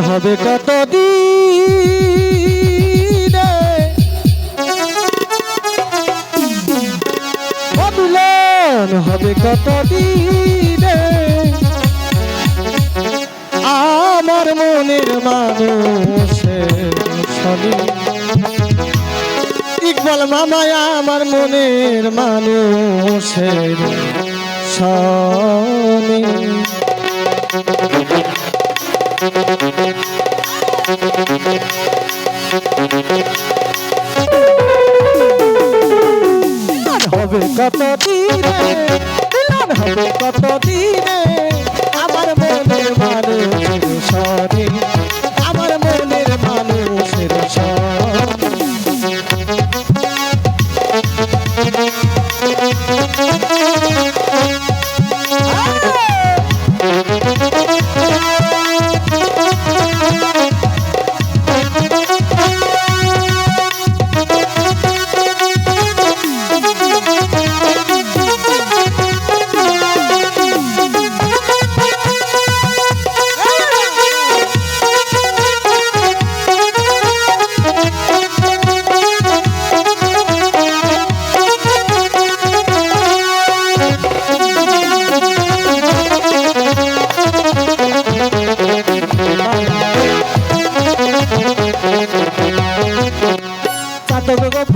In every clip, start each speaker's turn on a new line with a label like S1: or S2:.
S1: হবে কতদিন? হবে কতদিন? আমার মনের মানুষ ইকবাল মামায় আমার মনের মানুষের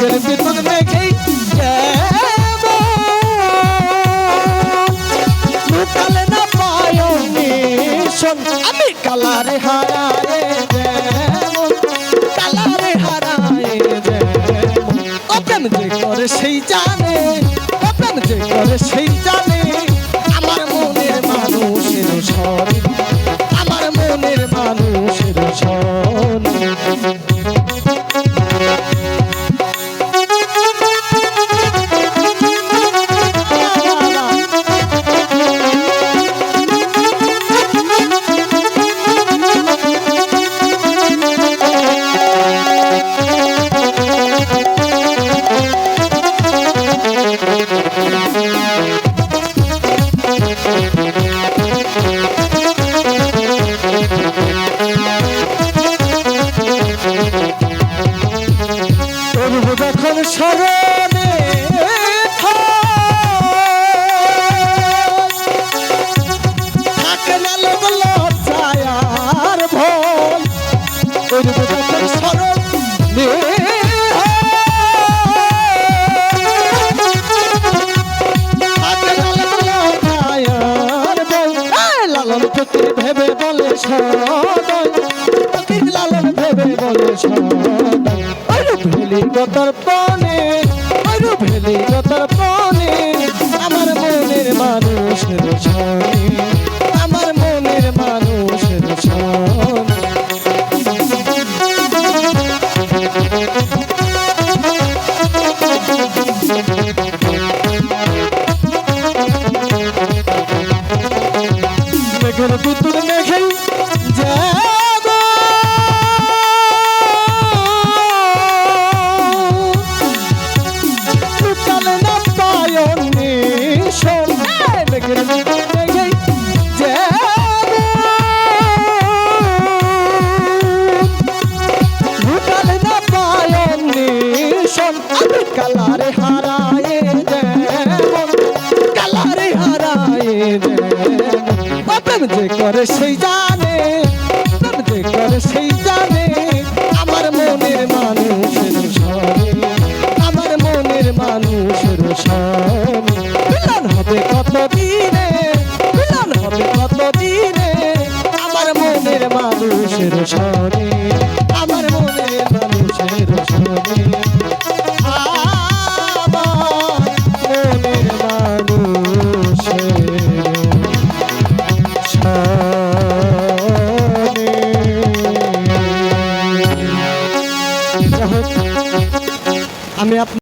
S1: जल से যখন স্মরণে থাকে না লোক ভেবে বলে সদয়। লালন ভেবে বলে ভেলির তর্পণে আরও ভেলির তর্পণে আমার মনের মানুষ রোজনে করে সেই জানে যে করে সেই জানে, আমার মনের মানুষের সনে, আমার মনের মানুষের সনে। মিলন হবে কত দিনে, মিলন হবে কত দিনে, আমার মনের মানুষের সনে।